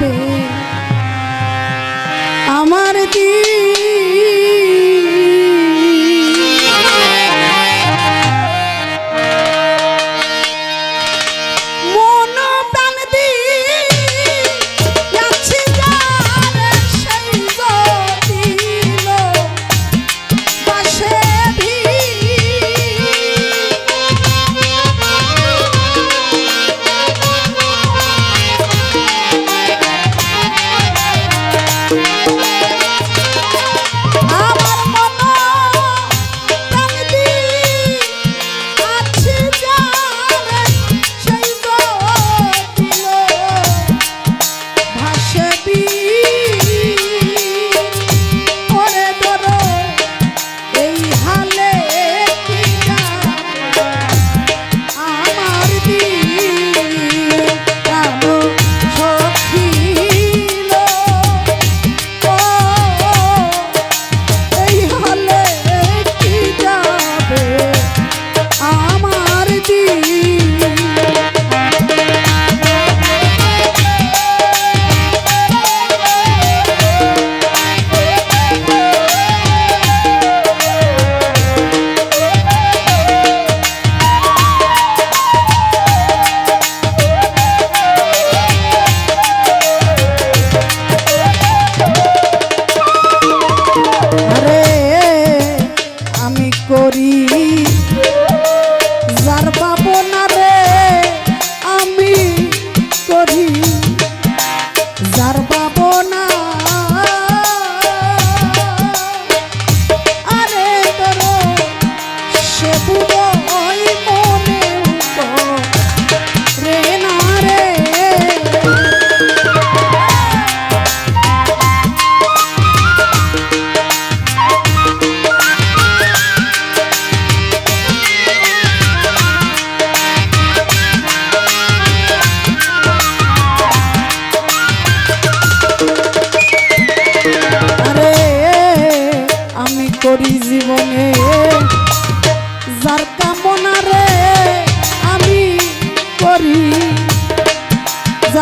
Baby.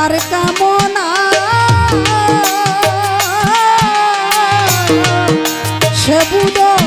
যার কামনা। সে বুধই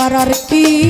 para arquivo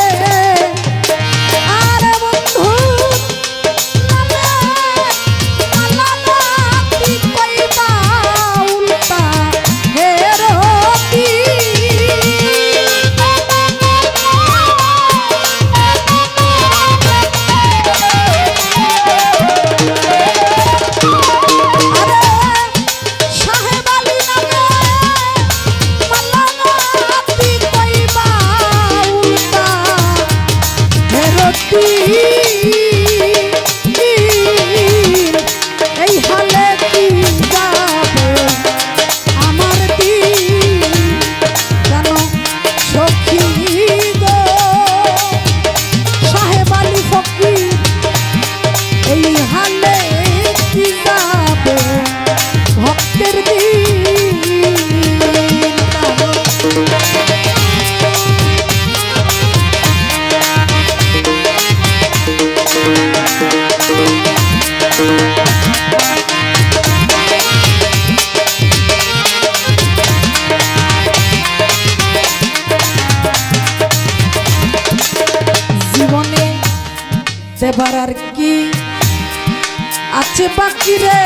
আছে বাকি রে?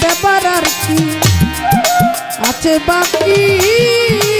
ব্যাপার আর কি? আছে বাকি।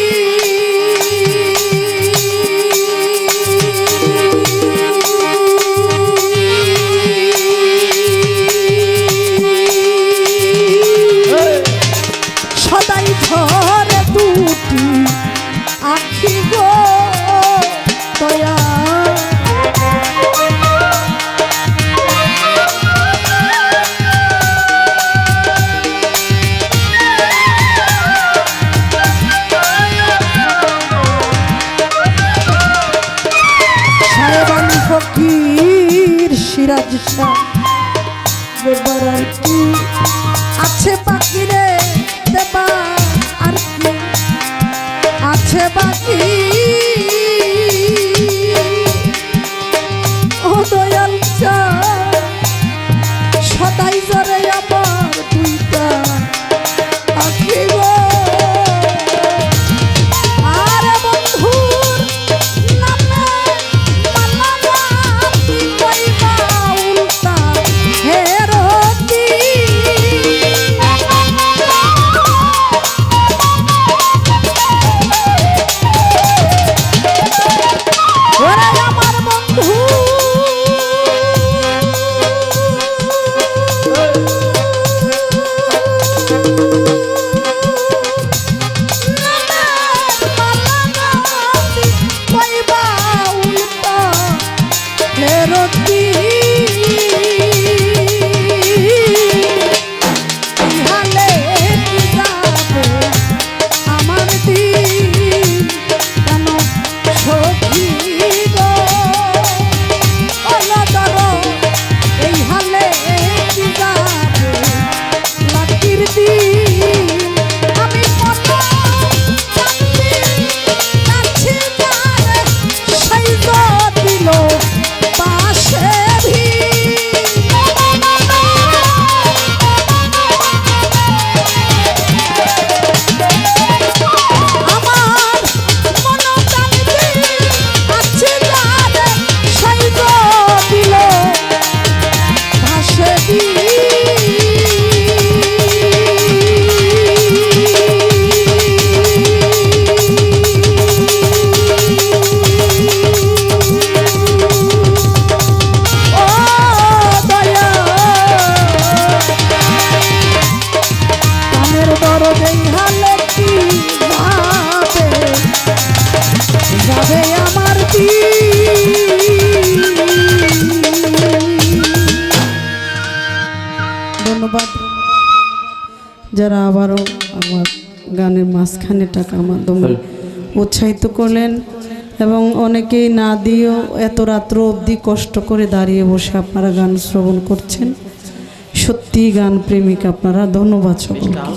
যারা আবারও আমার গানের মাঝখানে টাকার মাধ্যমে উৎসাহিত করলেন এবং অনেকেই না দিয়েও এত রাত্র অবধি কষ্ট করে দাঁড়িয়ে বসে আপনারা গান শ্রবণ করছেন। সত্যি গান প্রেমিক আপনারা ধন্যবাদ সকলকে।